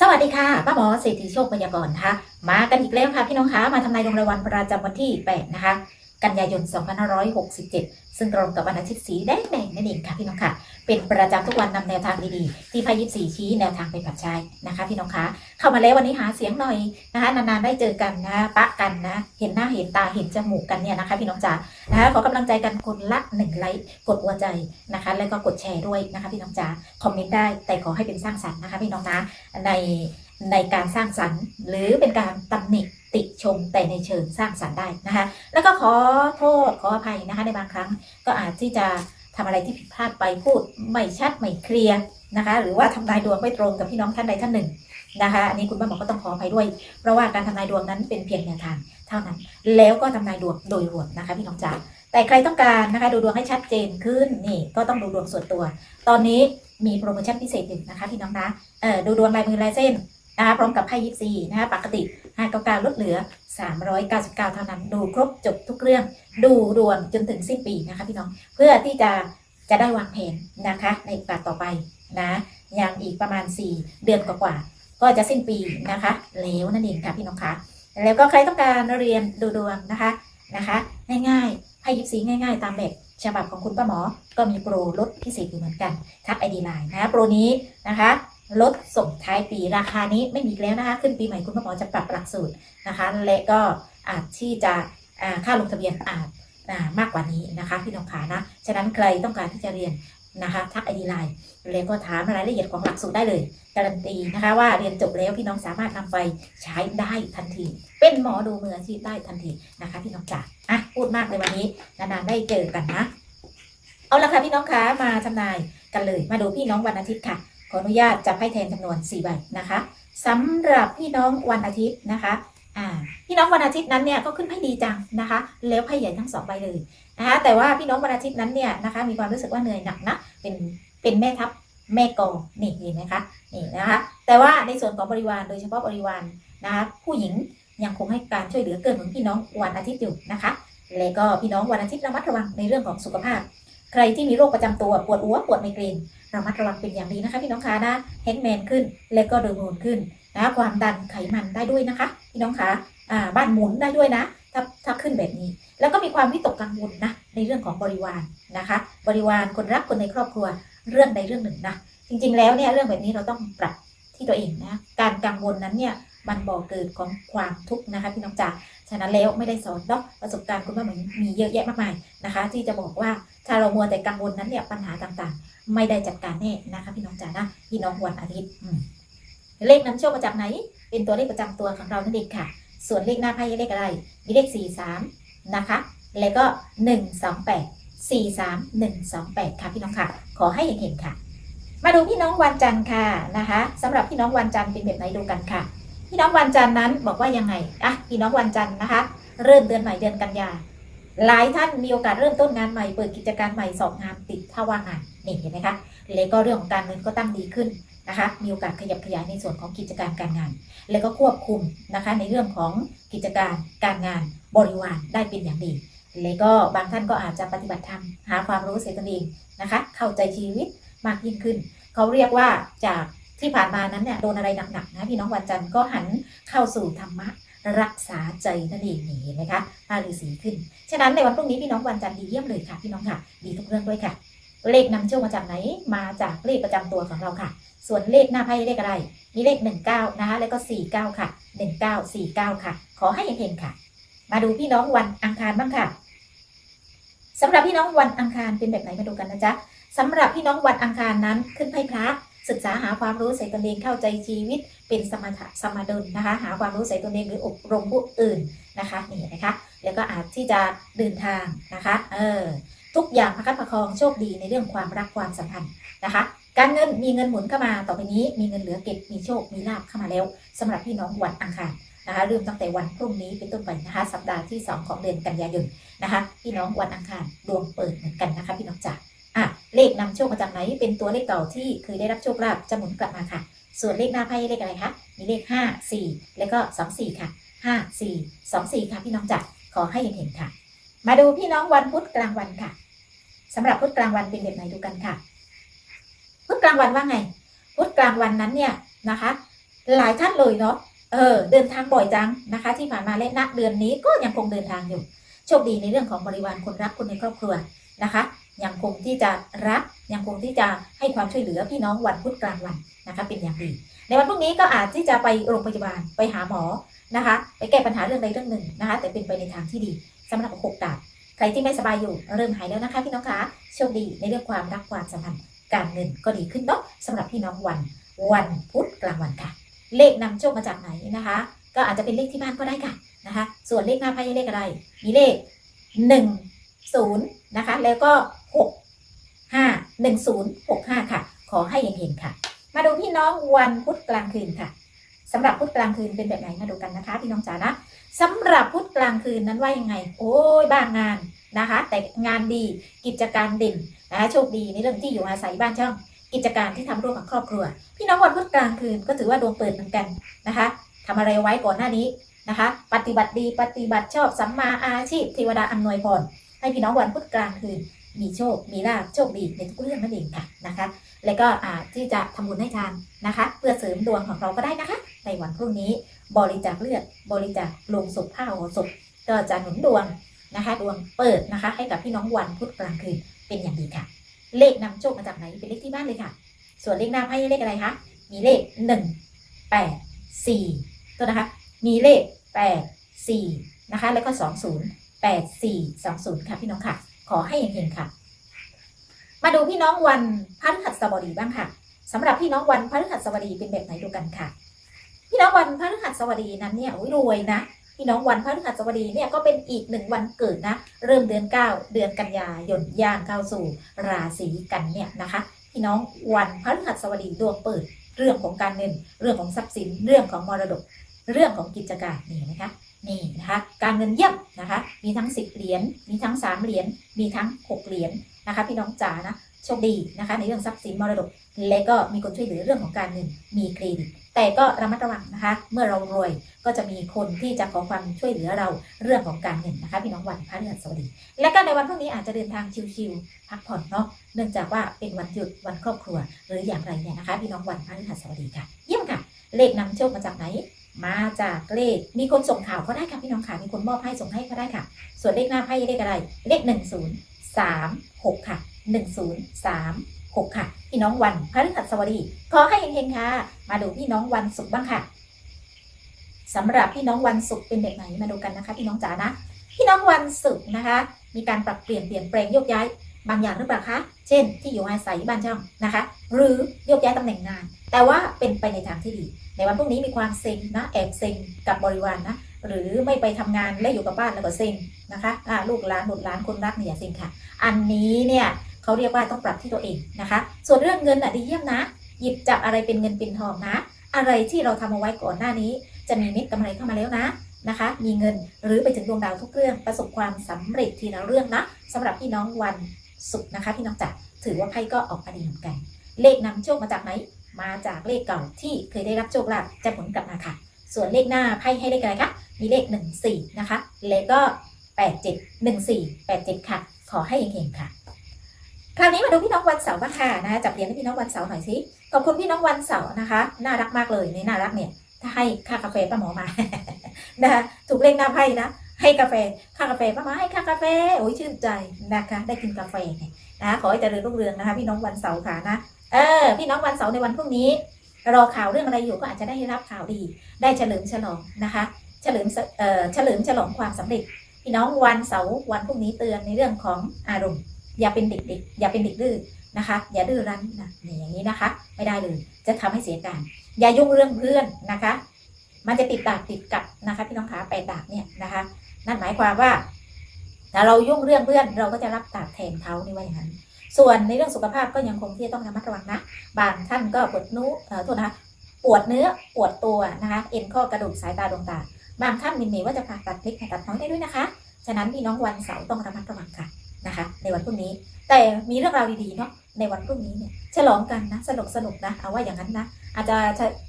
สวัสดีค่ะป้าหมอเศรษฐีโชคพยากรณ์นะคะมากันอีกแล้วค่ะพี่น้องคะมาทำนายดวงรายวันประจำวันที่ 8 นะคะ กันยายน 2567 ซึ่งตรงกับวันอาทิตย์สีแดงแดงนั่นเองค่ะพี่น้องค่ะ เป็นประจำทุกวันนำแนวทางดีๆ ที่พายิบสีชี้แนวทางไปปรับใช้นะคะ พี่น้องคะเข้ามาแล้ววันนี้หาเสียงหน่อยนะคะ นานๆได้เจอกันนะ ปะกันนะ เห็นหน้าเห็นตาเห็นจมูกกันเนี่ยนะคะ พี่น้องจ๋านะคะขอกำลังใจกันคนละหนึ่งไลค์กดหัวใจนะคะ แล้วก็กดแชร์ด้วยนะคะ พี่น้องจ๋าคอมเมนต์ได้แต่ขอให้เป็นสร้างสรรค์นะคะ พี่น้องนะใน ในการสร้างสรรค์ หรือเป็นการตำหนิติชมแต่ในเชิงสร้างสรรค์ได้นะคะ แล้วก็ขอโทษขออภัยนะคะในบางครั้งก็อาจที่จะทำอะไรที่ผิดพลาดไปพูดไม่ชัดไม่เคลียร์นะคะ หรือว่าทำนายดวงไม่ตรงกับพี่น้องท่านใดท่านหนึ่งนะคะอันนี้คุณป้าหมอก็ต้องขออภัยด้วย เพราะว่าการทำนายดวงนั้นเป็นเพียงแนวทางเท่านั้น แล้วก็ทำนายดวงโดยรวมนะคะพี่น้องจ๋าแต่ใครต้องการนะคะดูดวงให้ชัดเจนขึ้นนี่ก็ต้องดูดวงส่วนตัว ตอนนี้มีโปรโมชั่นพิเศษอยู่นะคะพี่น้องนะเออดูดวงลายมือลายเส้น นะคะพร้อมกับไพ่ยิปซีนะคะปกติ599ลดเหลือ 399 เท่านั้น ดูครบจบทุกเรื่อง ดูดวงจนถึงสิ้นปีนะคะพี่น้องเพื่อที่จะจะได้วางแผนนะคะ ในโอกาสต่อไปนะยังอีกประมาณ 4 เดือนกว่าๆก็จะสิ้นปีนะคะ แล้วนั่นเองค่ะพี่น้องคะแล้วก็ใครต้องการเรียนดูดวงนะคะนะคะ ง่ายๆไพ่ยิปซีง่าย ๆ ตามแบบฉบับของคุณป้าหมอ ก็มีโปรลดพิเศษอยู่เหมือนกันทักไอดีไลน์นะโปรนี้นะคะ ลดส่งท้ายปีราคานี้ไม่มีแล้วนะคะ ขึ้นปีใหม่คุณหมอจะปรับหลักสูตรนะคะ และก็อาจที่จะค่าลงทะเบียนอาจมากกว่านี้นะคะพี่น้องขานะฉะนั้นใครต้องการที่จะเรียนนะคะทักไอดีไลน์แล้วก็ถามรายละเอียดของหลักสูตรได้เลย การันตีนะคะว่าเรียนจบแล้วพี่น้องสามารถนำไปใช้ได้ทันที เป็นหมอดูมืออาชีพได้ทันทีนะคะพี่น้องจ๋าอะพูดมากเลยวันนี้นานๆได้เจอกันนะ เอาละค่ะพี่น้องคะมาทำนายกันเลย มาดูพี่น้องวันอาทิตย์ค่ะ ขออนุญาตจับไพ่แทนจำนวน4ใบนะคะสำหรับพี่น้องวันอาทิตย์นะคะพี่น้องวันอาทิตย์นั้นเนี่ยก็ขึ้นไพ่ดีจังนะคะ แล้วไพ่ใหญ่ทั้งสองใบเลยนะคะแต่ว่าพี่น้องวันอาทิตย์นั้นเนี่ยนะคะมีความรู้สึกว่าเหนื่อยหนักนะเป็นเป็นแม่ทัพแม่กองนี่เห็นไหมคะนี่นะคะแต่ว่าในส่วนของบริวารโดยเฉพาะบริวารนะคะผู้หญิงยังคงให้การช่วยเหลือเกินเหมือนพี่น้องวันอาทิตย์อยู่นะคะและก็พี่น้องวันอาทิตย์ระมัดระวังในเรื่องของสุขภาพ ใครที่มีโรคประจำตัวปวดหัวปวดไมเกรน ระมัดระวังเป็นอย่างดีนะคะพี่น้องคะนะแฮงแมนขึ้น และก็เดินโหนขึ้นนะความดันไขมันได้ด้วยนะคะ พี่น้องคะอ่าบ้านหมุนได้ด้วยนะ ถ้าถ้าขึ้นแบบนี้ แล้วก็มีความวิตกกังวลนะในเรื่องของบริวารนะคะ บริวารคนรักคนในครอบครัวเรื่องใดเรื่องหนึ่งนะจริงๆแล้วเนี่ยเรื่องแบบนี้เราต้องปรับที่ตัวเองนะการกังวลนั้นเนี่ย มันบ่อเกิดของความทุกข์นะคะพี่น้องจ๋าฉะนั้นแล้วไม่ได้สอนเนาะประสบการณ์คุณว่เหมือนมีเยอะแยะมากมายนะคะ ที่จะบอกว่าถ้าเรามัวแต่กังวลนั้นเนี่ยปัญหาต่างๆ ไม่ได้จัดการแน่นะคะพี่น้องจ๋านะพี่น้องวันอาทิตย์เลขนำโชคมาจากไหน เป็นตัวเลขประจำตัวของเรานั่นเองค่ะ ส่วนเลขหน้าไพ่เลขอะไร มีเลข 43 นะคะ แล้วก็ 128 43 128 ค่ะพี่น้องค่ะ ขอให้เห็นๆค่ะ มาดูพี่น้องวันจันทร์ค่ะนะคะสำหรับพี่น้องวันจันทร์เป็นแบบไหนดูกันค่ะ พี่น้องวันจันทร์นั้นบอกว่ายังไงอะพี่น้องวันจันทร์นะคะ เริ่มเดือนใหม่เดือนกันยาหลายท่านมีโอกาสเริ่มต้นงานใหม่เปิดกิจการใหม่สองงานติดถ้าว่างงานนี่เห็นไหมคะแล้วก็เรื่องของการเงินก็ตั้งดีขึ้นนะคะ มีโอกาสขยับขยายในส่วนของกิจการการงาน แล้วก็ควบคุมนะคะในเรื่องของกิจการการงานบริวารได้เป็นอย่างดีแล้วก็บางท่านก็อาจจะปฏิบัติธรรมหาความรู้เสียตนเองนะคะ เข้าใจชีวิตมากยิ่งขึ้น เขาเรียกว่าจาก ที่ผ่านมานั้นเนี่ยโดนอะไรหนักๆนะพี่น้องวันจันทร์ก็หันเข้าสู่ธรรมะรักษาใจนั่นเองนี่เห็นไหมคะพาฤาษีขึ้น ฉะนั้นในวันพรุ่งนี้พี่น้องวันจันทร์ดีเยี่ยมเลยค่ะ พี่น้องค่ะ ดีทุกเรื่องด้วยค่ะ เลขนำโชคมาจากไหน มาจากเลขประจำตัวของเราค่ะ ส่วนเลขหน้าไพ่เลขอะไร มีเลข 19 นะคะ แล้วก็ 49 ค่ะ 1949 ค่ะ ขอให้เฮงๆค่ะ มาดูพี่น้องวันอังคารบ้างค่ะสำหรับพี่น้องวันอังคารเป็นแบบไหนมาดูกันนะจ๊ะสำหรับพี่น้องวันอังคารนั้นขึ้นไพ่พระ ศึกษาหาความรู้ใส่ตนเองเข้าใจชีวิต เป็นสมถะสมาดลนะคะ หาความรู้ใส่ตนเองหรืออบรมผู้อื่นนะคะนี่นะคะ แล้วก็อาจที่จะเดินทางนะคะเออทุกอย่างประคับประคองโชคดีในเรื่องความรักความสัมพันธ์นะคะการเงินมีเงินหมุนเข้ามาต่อไปนี้ มีเงินเหลือเก็บมีโชคมีลาภเข้ามาแล้วสำหรับพี่น้องวันอังคารนะคะเริ่มตั้งแต่วันพรุ่งนี้เป็นต้นไปนะคะ สัปดาห์ที่ 2 ของเดือนกันยายนนะคะ พี่น้องวันอังคารดวงเปิดเหมือนกันนะคะ พี่น้องจ๋า อะเลขนำโชคมาจากไหน เป็นตัวเลขเก่าที่เคยได้รับโชคลาภจะหมุนกลับมาค่ะ ส่วนเลขหน้าไพ่เลขอะไรคะ มีเลข 5 4 แล้วก็ 2 4 ค่ะ 5 4 2 4 ค่ะพี่น้องจ๋าขอให้เห็นๆค่ะ มาดูพี่น้องวันพุธกลางวันค่ะสำหรับพุธกลางวันเป็นแบบไหนดูกันค่ะ พุธกลางวันว่าไง พุธกลางวันนั้นเนี่ยนะคะ หลายท่านเลยเนาะเออเดินทางบ่อยจังนะคะ ที่ผ่านมาและณเดือนนี้ก็ยังคงเดินทางอยู่โชคดีในเรื่องของบริวารคนรักคนในครอบครัวนะคะ ยังคงที่จะรักยังคงที่จะให้ความช่วยเหลือพี่น้องวันพุธกลางวันนะคะเป็นอย่างดีในวันพรุ่งนี้ก็อาจที่จะไปโรงพยาบาลไปหาหมอนะคะ ไปแก้ปัญหาเรื่องใดเรื่องหนึ่งนะคะ แต่เป็นไปในทางที่ดีสำหรับหกดาบใครที่ไม่สบายอยู่เริ่มหายแล้วนะคะพี่น้องคะโชคดีในเรื่องความรักความสัมพันธ์การเงินก็ดีขึ้นเนาะสำหรับพี่น้องวันวันพุธกลางวันค่ะ เลขนำโชคมาจากไหนนะคะ ก็อาจจะเป็นเลขที่บ้านก็ได้ค่ะนะคะ ส่วนเลขหน้าไพ่เลขอะไรมีเลขหนึ่งศูนย์นะคะแล้วก็ หกห้าหนึ่งศูนย์หกห้าค่ะ ขอให้เห็นๆค่ะ มาดูพี่น้องวันพุธกลางคืนค่ะสำหรับพุธกลางคืนเป็นแบบไหนมาดูกันนะคะ พี่น้องจ๋านะสำหรับพุธกลางคืนนั้นว่ายังไง โอ้ยบ้างงานนะคะ แต่งานดีกิจการเด่นนะคะโชคดีในเรื่องที่อยู่อาศัยบ้านช่อง กิจการที่ทำร่วมกับครอบครัว พี่น้องวันพุธกลางคืนก็ถือว่าดวงเปิดเหมือนกันนะคะทำอะไรไว้ก่อนหน้านี้นะคะ ปฏิบัติดีปฏิบัติชอบสัมมาอาชีพเทวดาอำนวยพรให้พี่น้องวันพุธกลางคืน มีโชค มีลาภโชคดีในทุกเรื่องนั่นเองค่ะนะคะ แล้วก็ที่จะทำบุญให้ทานนะคะ เพื่อเสริมดวงของเราก็ได้นะคะ ในวันพรุ่งนี้บริจาคเลือดบริจาคลงศพผ้าห่อศพก็จะหนุนดวงนะคะ ดวงเปิดนะคะ ให้กับพี่น้องวันพุธกลางคืนเป็นอย่างดีค่ะ เลขนำโชคมาจากไหนเป็นเลขที่บ้านเลยค่ะ ส่วนเลขหน้าไพ่เลขอะไรคะมีเลขหนึ่งแปดสี่ตัวนะคะ มีเลขแปดสี่นะคะ แล้วก็สองศูนย์แปดสี่สองศูนย์ค่ะพี่น้องค่ะ ขอให้เห็นๆค่ะ มาดูพี่น้องวันพฤหัสบดีบ้างค่ะสำหรับพี่น้องวันพฤหัสบดีเป็นแบบไหนดูกันค่ะ พี่น้องวันพฤหัสบดีนั้นเนี่ยโอ้ยรวยนะพี่น้องวันพฤหัสบดีเนี่ยก็เป็นอีกหนึ่งวันเกิดนะ เริ่มเดือน 9 เดือนกันยายนย่างเข้าสู่ราศีกันเนี่ยนะคะ พี่น้องวันพฤหัสบดีดวงเปิด เรื่องของการเงิน เรื่องของทรัพย์สิน เรื่องของมรดก เรื่องของกิจการนี่นะคะ นี่นะคะ การเงินเยี่ยมนะคะ มีทั้ง 10 เหรียญ มีทั้ง 3 เหรียญ มีทั้ง 6 เหรียญนะคะ พี่น้องจ๋านะ โชคดีนะคะ ในเรื่องทรัพย์สินมรดก และก็มีคนช่วยเหลือเรื่องของการเงิน มีเครดิต แต่ก็ระมัดระวังนะคะ เมื่อเรารวยก็จะมีคนที่จะขอความช่วยเหลือเราเรื่องของการเงินนะคะ พี่น้องวันพระฤหัสบดี และก็ในวันพรุ่งนี้อาจจะเดินทางชิลๆพักผ่อนเนาะ เนื่องจากว่าเป็นวันหยุดวันครอบครัว หรืออย่างไรเนี่ยนะคะ พี่น้องวันพระฤหัสบดีค่ะ เยี่ยมค่ะ เลขนำโชคมาจากไหน มาจากเลขมีคนส่งข่าวก็ได้ค่ะพี่น้องค่ะ มีคนมอบให้ส่งให้ก็ได้ค่ะ ส่วนเลขหน้าไพ่เลขอะไร เลขหนึ่งศูนย์สามหกค่ะหนึ่งศูนย์สามหกค่ะ พี่น้องวันพฤหัสบดีขอให้เฮงๆค่ะ มาดูพี่น้องวันศุกร์บ้างค่ะสำหรับพี่น้องวันศุกร์เป็นแบบไหนมาดูกันนะคะ พี่น้องจ๋านะ พี่น้องวันศุกร์นะคะ มีการปรับเปลี่ยนเปลี่ยนแปลงโยกย้าย บางอย่างหรือเปล่าคะ เช่น ที่อยู่อาศัยบ้านช่องนะคะ หรือโยกย้ายตำแหน่งงาน แต่ว่าเป็นไปในทางที่ดี ในวันพรุ่งนี้มีความเซ็งนะ แอบเซ็งกับบริวารนะหรือไม่ไปทำงานและอยู่กับบ้านแล้วก็เซ็งนะคะอ่าลูกหลานบุตรหลานคนรักเนี่ยอย่าเซ็งค่ะ อันนี้เนี่ยเขาเรียกว่าต้องปรับที่ตัวเองนะคะ ส่วนเรื่องเงินอะดีเยี่ยมนะ หยิบจับอะไรเป็นเงินเป็นทองนะ อะไรที่เราทำเอาไว้ก่อนหน้านี้ จะมีเม็ดกำไรเข้ามาแล้วนะนะคะ มีเงินหรือไปถึงดวงดาวทุกเรื่องประสบความสำเร็จทีละเรื่องนะสำหรับพี่น้องวัน ศุกร์นะคะพี่น้องจ๋าถือว่าไพ่ก็ออกมาดีเหมือนกัน เลขนำโชคมาจากไหนมาจากเลขเก่าที่เคยได้รับโชคลาภจะผลกลับมาค่ะ ส่วนเลขหน้าไพ่ให้เลขอะไรคะมีเลข1 4นะคะแล้วก็8 7 1 4 8 7ค่ะ ขอให้เฮงๆค่ะคราวนี้มาดูพี่น้องวันเสาร์บ้างค่ะนะจับเหรียญให้พี่น้องวันเสาร์หน่อยสิขอบคุณพี่น้องวันเสาร์นะคะ น่ารักมากเลยในน่ารักเนี่ย ถ้าให้ค่ากาแฟป้าหมอมานะคะถูกเลขหน้าไพ่นะ ให้กาแฟค่ากาแฟป้ามอให้ค่ากาแฟโอ้ยชื่นใจนะคะ ได้กินกาแฟไงนะคะขอให้เจริญรุ่งเรืองนะคะ พี่น้องวันเสาร์ค่ะนะเออพี่น้องวันเสาร์ในวันพรุ่งนี้รอข่าวเรื่องอะไรอยู่ก็อาจจะได้รับข่าวดี ได้เฉลิมฉลองนะคะเฉลิมเอ่อเฉลิมฉลองความสำเร็จ พี่น้องวันเสาร์วันพรุ่งนี้เตือนในเรื่องของอารมณ์ อย่าเป็นเด็กๆอย่าเป็นเด็กดื้อนะคะ อย่าดื้อรั้นนะนี่อย่างนี้นะคะ ไม่ได้เลยจะทำให้เสียการอย่ายุ่งเรื่องเพื่อนนะคะ มันจะติดดาบติดกับนะคะพี่น้องขาแปดดาบเนี่ยนะคะ นั่นหมายความว่าถ้าเรายุ่งเรื่องเพื่อนเราก็จะรับดาบแทนเขานี่ว่าอย่างนั้นส่วนในเรื่องสุขภาพก็ยังคงที่จะต้องระมัดระวังนะ บางท่านก็ปวดนู้เอ่อโทษนะคะปวดเนื้อปวดตัวนะคะเอ็นข้อกระดูกสายตาดวงตา บางท่านมีเมว่าจะผ่าตัดเล็กผ่าตัดน้อยได้ด้วยนะคะ ฉะนั้นพี่น้องวันเสาร์ต้องระมัดระวังค่ะนะคะ ในวันพรุ่งนี้ แต่มีเรื่องราวดีๆเนาะในวันพรุ่งนี้เนี่ยฉลองกันนะสนุกสนุกนะเอาว่าอย่างนั้นนะอาจจะ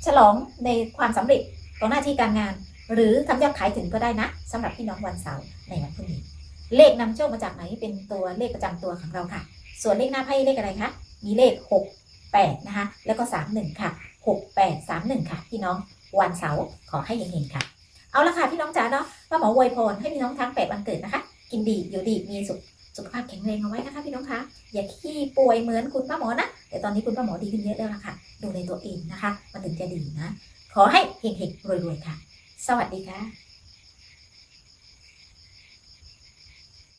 ฉลองในความสำเร็จของหน้าที่การงาน หรือทำยอดขายถึงก็ได้นะสำหรับพี่น้องวันเสาร์ในวันพรุ่งนี้เลขนำโชคมาจากไหนเป็นตัวเลขประจำตัวของเราค่ะ ส่วนเลขหน้าไพ่เลขอะไรคะมีเลขหก8นะคะแล้วก็ 31 ค่ะ 6831 ค่ะ พี่น้องวันเสาร์ขอให้เฮงๆค่ะ เอาละค่ะพี่น้องจ๋าเนาะป้าหมอวยพรให้พี่น้องทั้ง 8 วันเกิดนะคะ กินดีอยู่ดีมีสุขสุขภาพแข็งแรงเอาไว้นะคะพี่น้องคะอย่าขี้ป่วยเหมือนคุณป้าหมอนะแต่ตอนนี้คุณป้าหมอดีขึ้นเยอะแล้วล่ะค่ะ ดูในตัวเองนะคะ มันถึงจะดีนะ ขอให้เฮงๆรวยๆค่ะ สวัสดีค่ะ